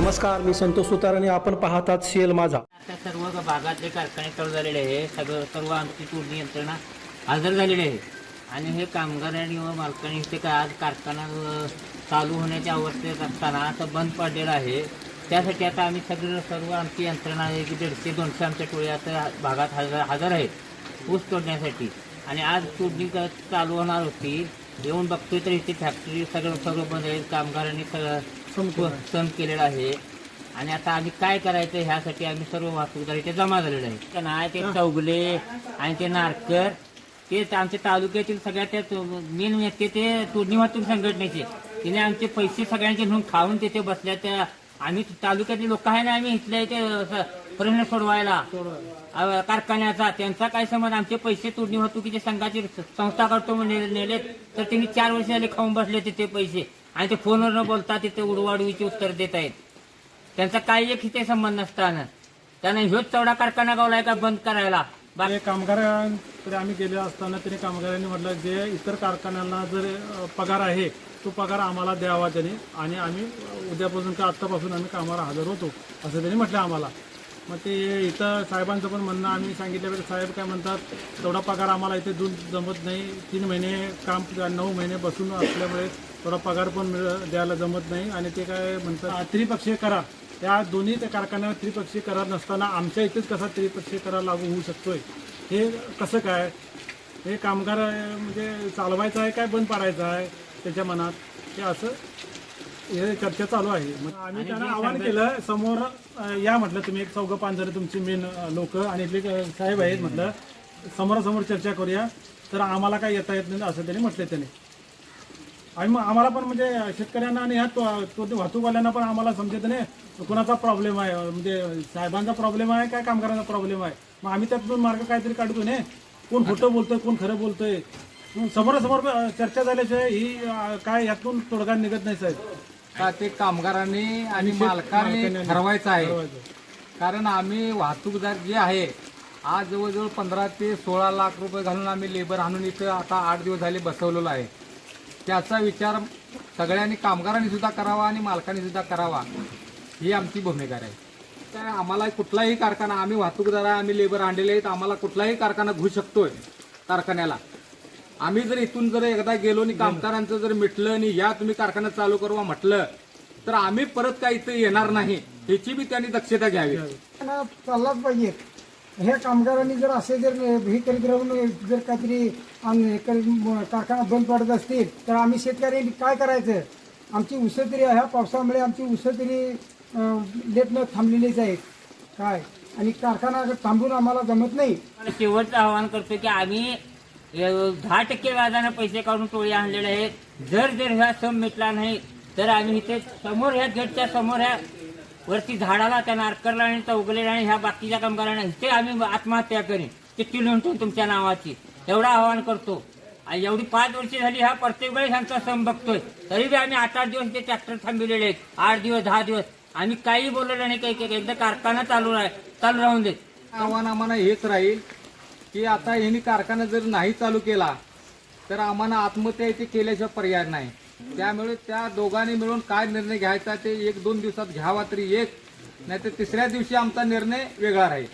नमस्कार मी संतोष सुतार आणि आपण पाहतात शेल माझा. आता सर्व भागातले कारखाने चालू झालेले आहे सगळं सर्व आमची तोडणी यंत्रणा हजर झालेली आहे. आणि हे कामगारांनी व मालकांनी ते काय आज कारखाना अ, चालू होण्याच्या अवस्थेत असताना आता बंद पडलेलं आहे. त्यासाठी आता आम्ही सगळं सर्व आमची यंत्रणा आहे की दीडशे दोनशे आमच्या टोळी आता भागात हजर हजर आहेत ऊस तोडण्यासाठी. आणि आज तोडणी क- चालू होणार होती. येऊन बघतोय तर इथे फॅक्टरी सगळं सगळं बंद आहे कामगारांनी सगळं सण केलेला आहे. आणि आता आम्ही काय करायचं ह्यासाठी आम्ही सर्व वाहतूकदार इथे जमा झालेलो आहे ते नाही ते चौगले आणि ते नारकर ते आमच्या तालुक्यातील सगळ्यात मेन नेते ते तोडणी वाहतूक संघटनेचे. तिने आमचे पैसे सगळ्यांचे घेऊन खाऊन तिथे बसल्या त्या आम्ही तालुक्यातले लोक आहे ना आम्ही इथल्या इथे प्रश्न सोडवायला. कारखान्याचा त्यांचा काय समज आमचे पैसे तोडणी वाहतुकीचे संघाची संस्था करतो नेले तर त्यांनी चार वर्ष झाले खाऊन बसले तिथे पैसे. आणि ते फोनवर न बोलता तिथे उडवाडवीची उत्तर देत आहेत. त्यांचा काही एक हिते संबंध नसताना. त्यानं ह्योच चौडा कारखाना गावलाय का बंद करायला? ते कामगारांकडे आम्ही गेले असताना त्याने कामगारांनी म्हटलं जे इतर कारखान्यांना जर पगार आहे तो पगार आम्हाला द्यावा त्याने आणि आम्ही उद्यापासून का आत्तापासून आम्ही कामाला हजर होतो असं त्यांनी म्हटलं आम्हाला. मग ते इथं साहेबांचं पण म्हणणं आम्ही सांगितल्यापेक्षा साहेब काय म्हणतात तेवढा पगार आम्हाला इथे दूध जमत नाही. तीन महिने काम नऊ महिने बसून असल्यामुळे थोडा पगार पण मिळ द्यायला जमत नाही. आणि ते काय म्हणतात त्रिपक्षीय करार. या दोन्ही त्या कारखान्यावर त्रिपक्षीय करार नसताना आमच्या इथेच कसा त्रिपक्षीय करार लागू होऊ शकतोय? हे कसं काय? हे कामगार म्हणजे चालवायचं आहे काय बंद पाडायचं आहे त्याच्या मनात? हे असं हे चर्चा चालू आहे. मग आम्ही त्यांना आवाहन केलं समोर अं, या म्हटलं तुम्ही एक चौघं पाच जण तुमची मेन लोक आणि इथले अं, साहेब आहेत म्हटलं. समोरासमोर चर्चा करूया. तर आम्हाला काय येता येत नाही असं त्यांनी म्हटलं त्याने. आणि मग आम्हाला पण म्हणजे शेतकऱ्यांना आणि ह्या तो- तो- वाहतूकवाल्यांना पण आम्हाला समजत नाही. कुणाचा प्रॉब्लेम आहे? म्हणजे साहेबांचा प्रॉब्लेम आहे काय कामगारांचा प्रॉब्लेम आहे? मग आम्ही त्यातून मार्ग काहीतरी काढतो ने. कोण खोटं बोलतोय कोण खरं बोलतोय? समोरासमोर अं, चर्चा झाल्याशिवाय ही अं, काय यातून तोडगा निघत नाही साहेब. का ते कामगारांनी आणि मालकांनी ठरवायचं आहे. कारण आम्ही वाहतूकदार जे आहे आज जवळजवळ पंधरा ते सोळा लाख रुपये घालून आम्ही लेबर आणून इथं आता आठ दिवस झाले बसवलेलो आहे. त्याचा विचार सगळ्यांनी कामगारांनी सुद्धा करावा आणि मालकांनी सुद्धा करावा ही आमची भूमिका आहे. तर आम्हाला कुठलाही कारखाना आम्ही वाहतूकदार आहे आम्ही लेबर आणलेले आहेत आम्हाला कुठलाही कारखाना घेऊ शकतोय कारखान्याला. आम्ही जर इथून जर एकदा गेलो आणि कामगारांचं जर मिटलं आणि या तुम्ही कारखाना चालू करू म्हटलं तर आम्ही परत काय इथं येणार नाही ह्याची बी त्यांनी दक्षता घ्यावी. ना चाललाच पाहिजे. हे कामगारांनी जर असे जर हे करीत राहून जर काहीतरी कारखाना बंद पडत असतील तर आम्ही शेतकऱ्यांनी काय करायचं? आमची उसं तरी ह्या पावसामुळे आमची उसं तरी लेट न थांबलेलीच आहेत काय? आणि कारखाना थांबून आम्हाला जमत नाही. शेवटचं आवाहन करतो की आम्ही दहा टक्के व्याजाने पैसे काढून टोळी आणलेले आहेत. जर जर ह्या सम मिटला नाही तर आम्ही इथे समोर ह्या गेटच्या समोर ह्या वरती झाडाला त्या नारकरला आणि चौगलेला आणि ह्या बाकीच्या कामगारांना इथे आम्ही आत्महत्या करेन. किती लिहून ठेवून तुमच्या नावाची. एवढं आवाहन करतो. आणि एवढी पाच वर्ष झाली ह्या प्रत्येक वेळेस ह्यांचा सम बघतोय. तरी बी आम्ही आठ आठ दिवस ते ट्रॅक्टर थांबविलेले आहेत. आठ दिवस दहा दिवस. आम्ही काही बोललेलं नाही काही एकदा कारखाना चालू आहे चालू राहून देत आव्हान आम्हाला हेच राहील की आता यांनी कारखाना जर नाही चालू केला तर आम्हाला आत्महत्या इथे केल्याशिवाय पर्याय नाही. त्यामुळे त्या दोघांनी मिळून काय निर्णय घ्यायचा ते एक दोन दिवसात घ्यावा तरी एक नाहीतर तिसऱ्या दिवशी आमचा निर्णय वेगळा राहील.